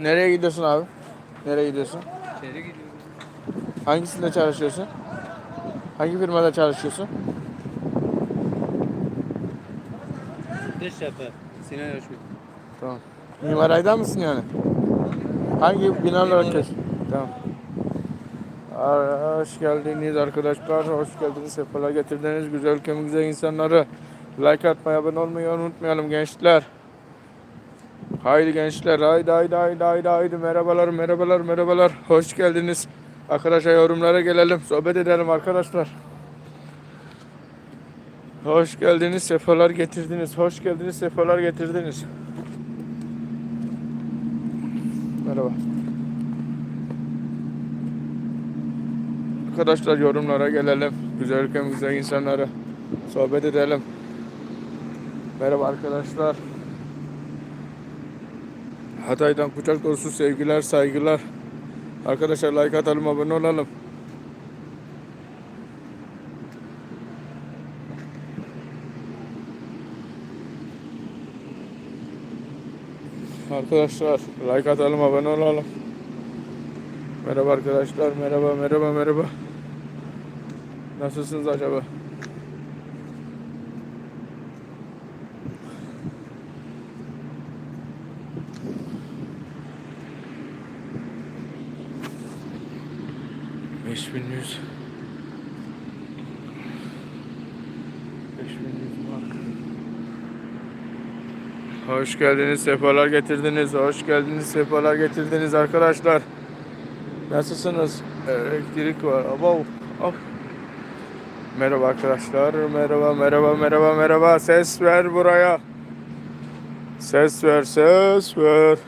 Nereye gidiyorsun abi? Nereye gidiyorsun? İçeri gidiyorum. Hangisinde çalışıyorsun? Hangi firmada çalışıyorsun? Dış yapı. Sinan Ölçmek. Tamam. Mimaraydan mısın yani? Hangi binalar Mimar. kes? Tamam. Hoş geldiniz arkadaşlar. Hoş geldiniz. Sefalar getirdiniz. Güzel ülkemin güzel insanları. Like atmayı, abone olmayı unutmayalım gençler. Haydi gençler. Haydi haydi haydi haydi haydi. Merhabalar merhabalar merhabalar. Hoş geldiniz. Arkadaşlar yorumlara gelelim. Sohbet edelim arkadaşlar. Hoş geldiniz. Sefalar getirdiniz. Hoş geldiniz. Sefalar getirdiniz. Merhaba. Arkadaşlar yorumlara gelelim. Güzel ülkem, güzel insanlara sohbet edelim. Merhaba arkadaşlar. Hatay'dan kucak dolusu sevgiler, saygılar. Arkadaşlar like atalım, abone olalım. Arkadaşlar like atalım, abone olalım. Merhaba arkadaşlar, merhaba, merhaba, merhaba. Nasılsınız acaba? Beş bin yüz. Beş bin yüz mark. Hoş geldiniz, sefalar getirdiniz. Hoş geldiniz, sefalar getirdiniz arkadaşlar. Nasılsınız? Elektrik var. Abo. Of. Merhaba arkadaşlar. Merhaba, merhaba, merhaba, merhaba. Ses ver buraya. Ses ver, ses ver.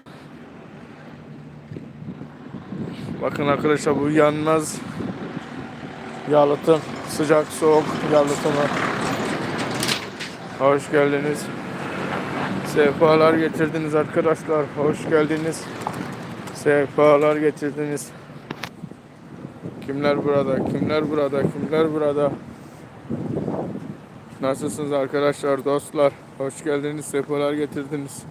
Bakın arkadaşlar bu yanmaz yalıtım. Sıcak, soğuk yalıtımı. Hoş geldiniz. Sefalar getirdiniz arkadaşlar. Hoş geldiniz. Sefalar getirdiniz. Kimler burada? Kimler burada? Kimler burada? Nasılsınız arkadaşlar, dostlar? Hoş geldiniz, sefalar getirdiniz.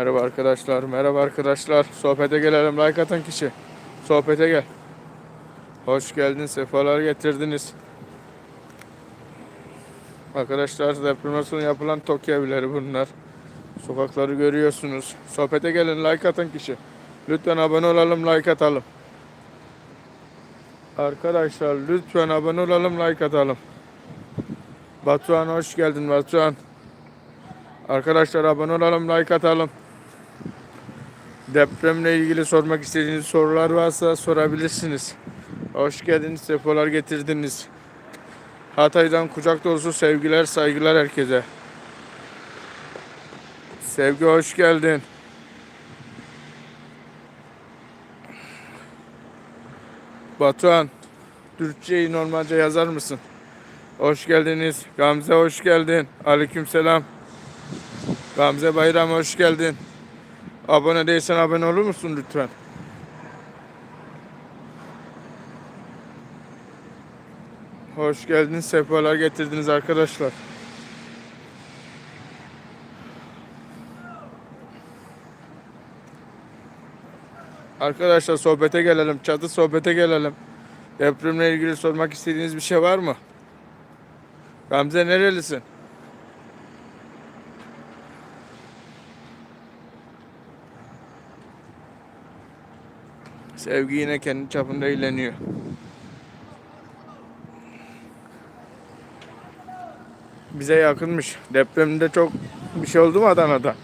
Merhaba arkadaşlar, merhaba arkadaşlar. Sohbete gelelim, like atan kişi. Sohbete gel. Hoş geldin, sefalar getirdiniz. Arkadaşlar depremden sonra yapılan Tokyo evleri bunlar. Sokakları görüyorsunuz. Sohbete gelin like atan kişi. Lütfen abone olalım like atalım. Arkadaşlar lütfen abone olalım like atalım. Batuhan hoş geldin Batuhan. Arkadaşlar abone olalım like atalım. Depremle ilgili sormak istediğiniz sorular varsa sorabilirsiniz. Hoş geldiniz, sefalar getirdiniz. Hatay'dan kucak dolusu sevgiler, saygılar herkese. Sevgi hoş geldin. Batuhan, Türkçeyi normalce yazar mısın? Hoş geldiniz. Gamze hoş geldin. Aleykümselam. Gamze Bayram hoş geldin. Abone değilsen abone olur musun lütfen? Hoş geldiniz. Sefalar getirdiniz arkadaşlar. Arkadaşlar sohbete gelelim. Çatı sohbete gelelim. Depremle ilgili sormak istediğiniz bir şey var mı? Gamze nerelisin? Sevgi yine kendi çapında eğleniyor. Bize yakınmış. Depremde çok bir şey oldu mu Adana'da?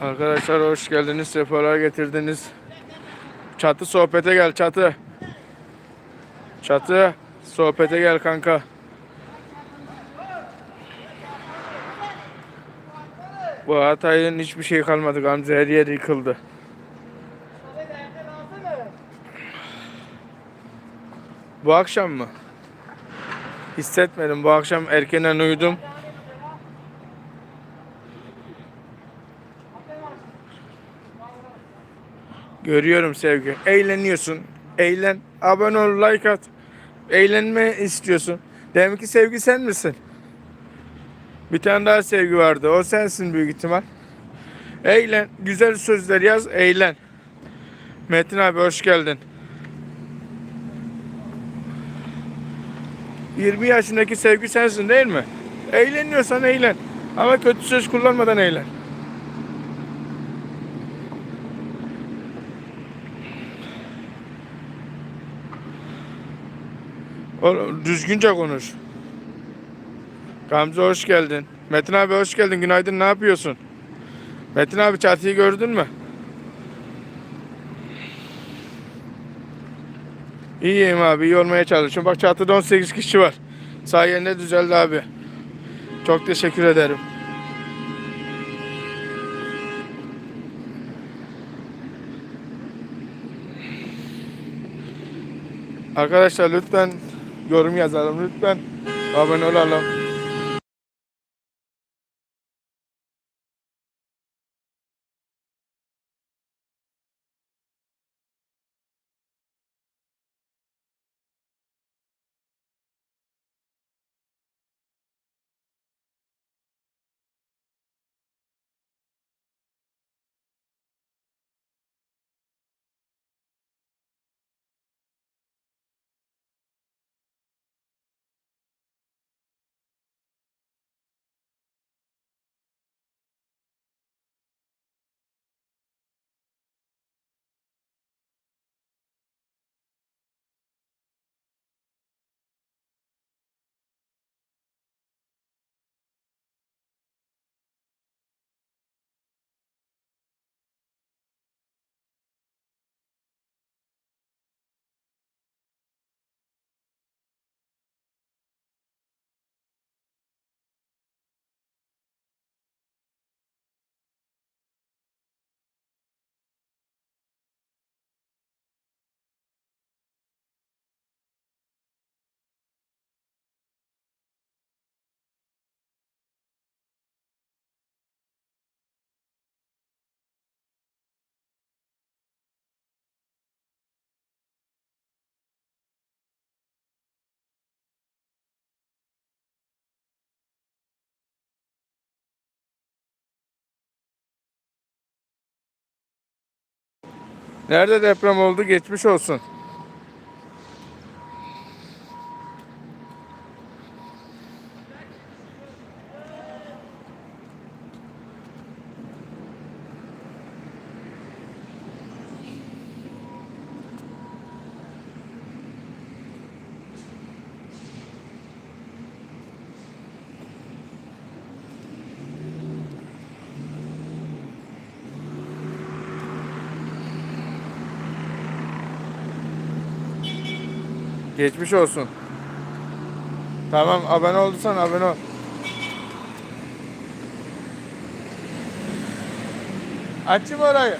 Arkadaşlar hoş geldiniz. Sefalar getirdiniz. Çatı sohbete gel çatı. Çatı sohbete gel kanka. Bu Hatay'ın hiçbir şey kalmadı Gamze. Her yer yıkıldı. Bu akşam mı? Hissetmedim. Bu akşam erkenden uyudum. Görüyorum sevgi. Eğleniyorsun. Eğlen. Abone ol, like at. eğlenme istiyorsun. Demek ki sevgi sen misin? Bir tane daha sevgi vardı. O sensin büyük ihtimal. Eğlen. Güzel sözler yaz. Eğlen. Metin abi hoş geldin. 20 yaşındaki sevgi sensin değil mi? Eğleniyorsan eğlen. Ama kötü söz kullanmadan eğlen. Oğlum, düzgünce konuş. Gamze hoş geldin. Metin abi hoş geldin. Günaydın. Ne yapıyorsun? Metin abi çatıyı gördün mü? İyiyim abi. iyi olmaya çalışıyorum. Bak çatıda 18 kişi var. Sayende düzeldi abi. Çok teşekkür ederim. Arkadaşlar lütfen yorum yazalım. Lütfen abone olalım. Nerede deprem oldu? Geçmiş olsun. Geçmiş olsun. Tamam abone olduysan abone ol. Açayım orayı.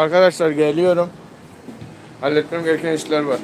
Arkadaşlar geliyorum. Halletmem gereken işler var.